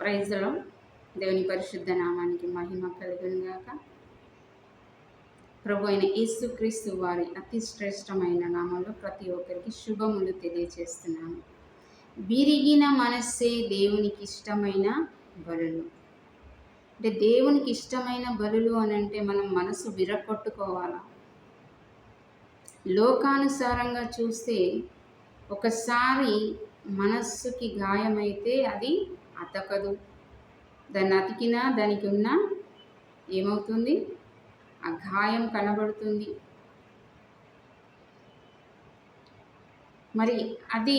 ప్రైజ్లో దేవుని పరిశుద్ధ నామానికి మహిమ కలుగును ప్రభు అయిన యేసుక్రీస్తు వారి అతి శ్రేష్టమైన నామంలో ప్రతి ఒక్కరికి శుభములు తెలియచేస్తున్నాను. విరిగిన మనస్సే దేవునికి ఇష్టమైన బలులు. అంటే దేవునికి ఇష్టమైన బలులు అని అంటే మనం మనసు విరగొట్టుకోవాలా? లోకానుసారంగా చూస్తే ఒకసారి మనస్సుకి గాయమైతే అది అతకదు. దాన్ని అతికినా దానికి ఉన్న ఏమవుతుంది? ఆ గాయం కనబడుతుంది. మరి అది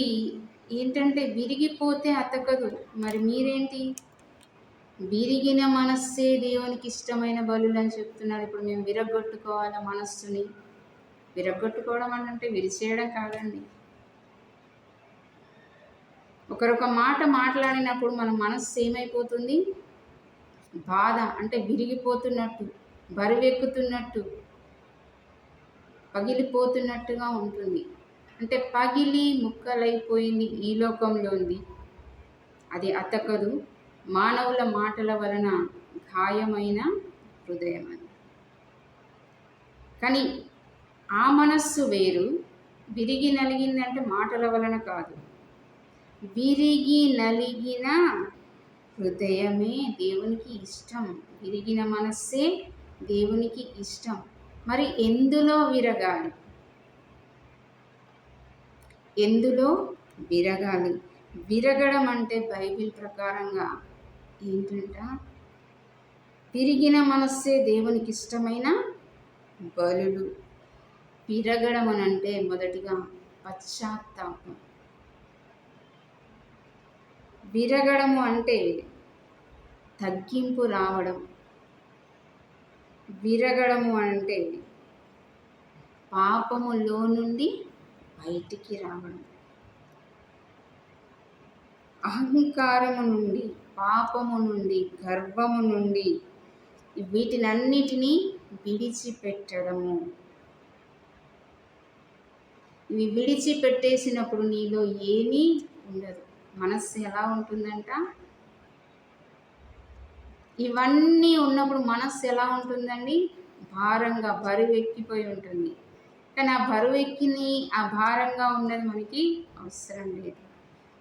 ఏంటంటే విరిగిపోతే అతకదు. మరి మీరేంటి? విరిగిన మనస్సే దేవునికి ఇష్టమైన బలు అని చెప్తున్నారు. ఇప్పుడు మేము విరగొట్టుకోవాలి మనస్సుని? విరగొట్టుకోవడం అంటే విరిచేయడం కాదండి. ఒకరొక మాట మాట్లాడినప్పుడు మన మనస్సు ఏమైపోతుంది? బాధ అంటే విరిగిపోతున్నట్టు బరువెక్కుతున్నట్టు పగిలిపోతున్నట్టుగా ఉంటుంది. అంటే పగిలి ముక్కలైపోయింది ఈ లోకంలో ఉంది. అది అతకదు. మానవుల మాటల వలన గాయమైన హృదయం అని కానీ ఆ మనస్సు వేరు. విరిగి నలిగిందంటే మాటల వలన కాదు. విరిగి నలిగిన హృదయమే దేవునికి ఇష్టం. విరిగిన మనస్సే దేవునికి ఇష్టం. మరి ఎందులో విరగాలి? ఎందులో విరగాలి? విరగడం అంటే బైబిల్ ప్రకారంగా ఏంటంట? విరిగిన మనస్సే దేవునికి ఇష్టమైన బలులు. విరగడం అని అంటే మొదటిగా పశ్చాత్తాపం. విరగడము అంటే తగ్గింపు రావడం. విరగడము అంటే పాపములో నుండి బయటికి రావడం. అహంకారము నుండి పాపము నుండి గర్వము నుండి వీటినన్నిటినీ విడిచిపెట్టడము. ఇవి విడిచిపెట్టేసినప్పుడు నీలో ఏమీ ఉండదు. మనస్సు ఎలా ఉంటుందంట? ఇవన్నీ ఉన్నప్పుడు మనస్సు ఎలా ఉంటుందండి? భారంగా బరువు ఎక్కిపోయి ఉంటుంది. కానీ ఆ బరువు ఎక్కిని ఆ భారంగా ఉన్నది మనకి అవసరం లేదు.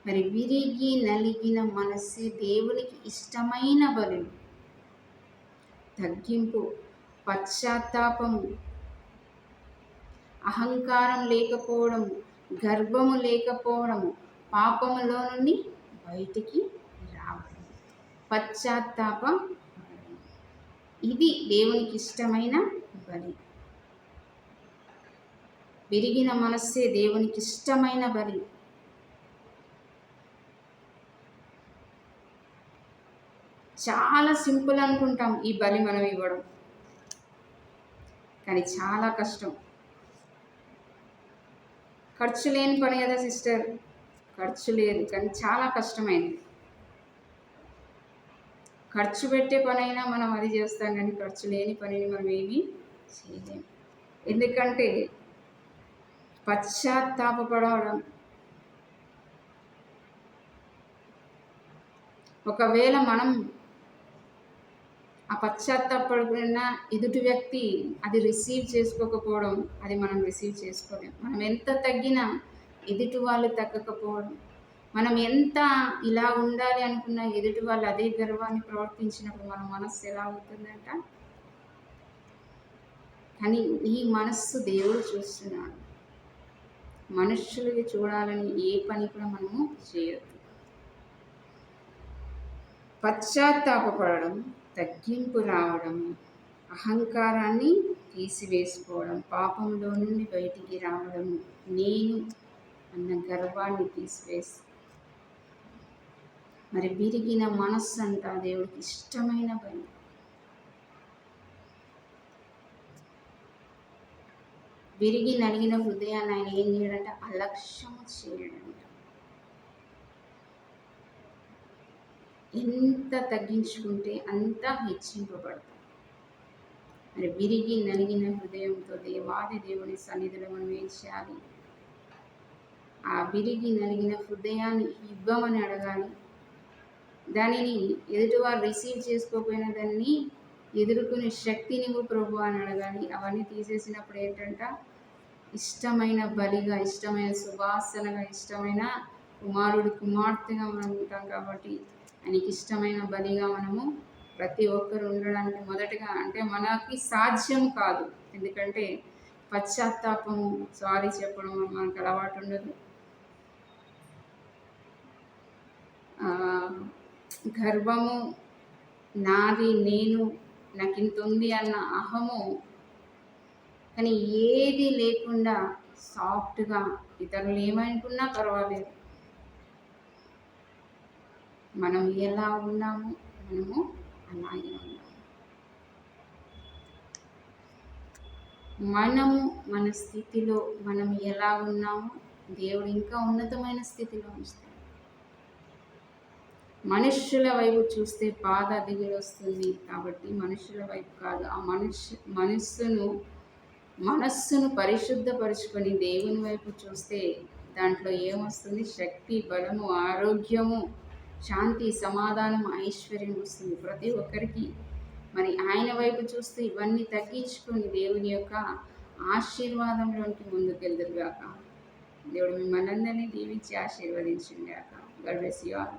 మరి విరిగి నలిగిన మనస్సు దేవునికి ఇష్టమైన బలు తగ్గింపు పశ్చాత్తాపము అహంకారం లేకపోవడము గర్భము లేకపోవడము పాపములో నుండి బయటికి రావాలి పశ్చాత్తాపం ఇది దేవునికి ఇష్టమైన బలి. విరిగిన మనస్సే దేవునికి ఇష్టమైన బలి. చాలా సింపుల్ అనుకుంటాం ఈ బలి మనం ఇవ్వడం. కానీ చాలా కష్టం. ఖర్చు లేని పని కదా సిస్టర్. ఖర్చు లేదు కానీ చాలా కష్టమైంది. ఖర్చు పెట్టే పనైనా మనం అది చేస్తాం కానీ ఖర్చు లేని పనిని మనం ఏమీ చేయలేము ఎందుకంటే పశ్చాత్తాపడవడం ఒకవేళ మనం ఆ పశ్చాత్తాపడిన ఎదుటి వ్యక్తి అది రిసీవ్ చేసుకోకపోవడం అది మనం రిసీవ్ చేసుకోలేము మనం ఎంత తగ్గినా ఎదుటి వాళ్ళు తగ్గకపోవడం. మనం ఎంత ఇలా ఉండాలి అనుకున్న ఎదుటి వాళ్ళు అదే గర్వాన్ని ప్రవర్తించినప్పుడు మన మనస్సు ఎలా అవుతుందంట కానీ ఈ మనస్సు దేవుడు చూస్తున్నాడు. మనుషులకి చూడాలని ఏ పని కూడా మనము చేయొద్దు. పశ్చాత్తాపడడం తగ్గింపు రావడం అహంకారాన్ని తీసివేసుకోవడం పాపంలో నుండి బయటికి రావడం నేను అన్న గర్వాన్ని తీసివేసి. మరి విరిగిన మనస్సు అంట దేవుడికి ఇష్టమైన పని. విరిగి నలిగిన హృదయాన్ని ఆయన ఏం చేయడంటే? అలక్ష్యం చేయడంట. ఎంత తగ్గించుకుంటే అంత హెచ్చింపబడతాం. మరి విరిగి నలిగిన హృదయంతో దేవాది దేవుని సన్నిధిలో మనం ఏం చేయాలి? ఆ విరిగి నలిగిన హృదయాన్ని ఇవ్వమని అడగాలి. దానిని ఎదుటివారు రిసీవ్ చేసుకోకపోయిన దాన్ని ఎదుర్కొనే శక్తిని ప్రభు అని అడగాలి. అవన్నీ తీసేసినప్పుడు ఏంటంట? ఇష్టమైన బలిగా ఇష్టమైన సువాసనగా ఇష్టమైన కుమారుడు కుమార్తెగా మనం ఉంటాం కాబట్టి ఆయనకి ఇష్టమైన బలిగా మనము ప్రతి ఒక్కరు ఉండడానికి మొదటగా అంటే మనకి సాధ్యం కాదు. ఎందుకంటే పశ్చాత్తాపము సారీ చెప్పడం మనకు అలవాటు ఉండదు. గర్వము నాది నేను నాకు ఇంత ఉంది అన్న అహము. కానీ ఏది లేకుండా సాఫ్ట్గా ఇతరులు ఏమనుకున్నా పర్వాలేదు. మనం ఎలా ఉన్నాము మనము అలాగే ఉన్నాము. మనము మన స్థితిలో మనం ఎలా ఉన్నామో దేవుడు ఇంకా ఉన్నతమైన స్థితిలో ఉంచుతాడు. మనుష్యుల వైపు చూస్తే బాధ దిగులు వస్తుంది కాబట్టి మనుషుల వైపు కాదు ఆ మనుష్య మనస్సును మనస్సును పరిశుద్ధపరుచుకొని దేవుని వైపు చూస్తే దాంట్లో ఏమొస్తుంది? శక్తి బలము ఆరోగ్యము శాంతి సమాధానం ఐశ్వర్యం వస్తుంది. ప్రతి ఒక్కరికి మరి ఆయన వైపు చూస్తే ఇవన్నీ తగ్గించుకొని దేవుని యొక్క ఆశీర్వాదంలోనికి ముందుకెళ్దురుగాక దేవుడు మిమ్మల్ని అందరినీ దీవించి ఆశీర్వదించింది గాక. God bless you all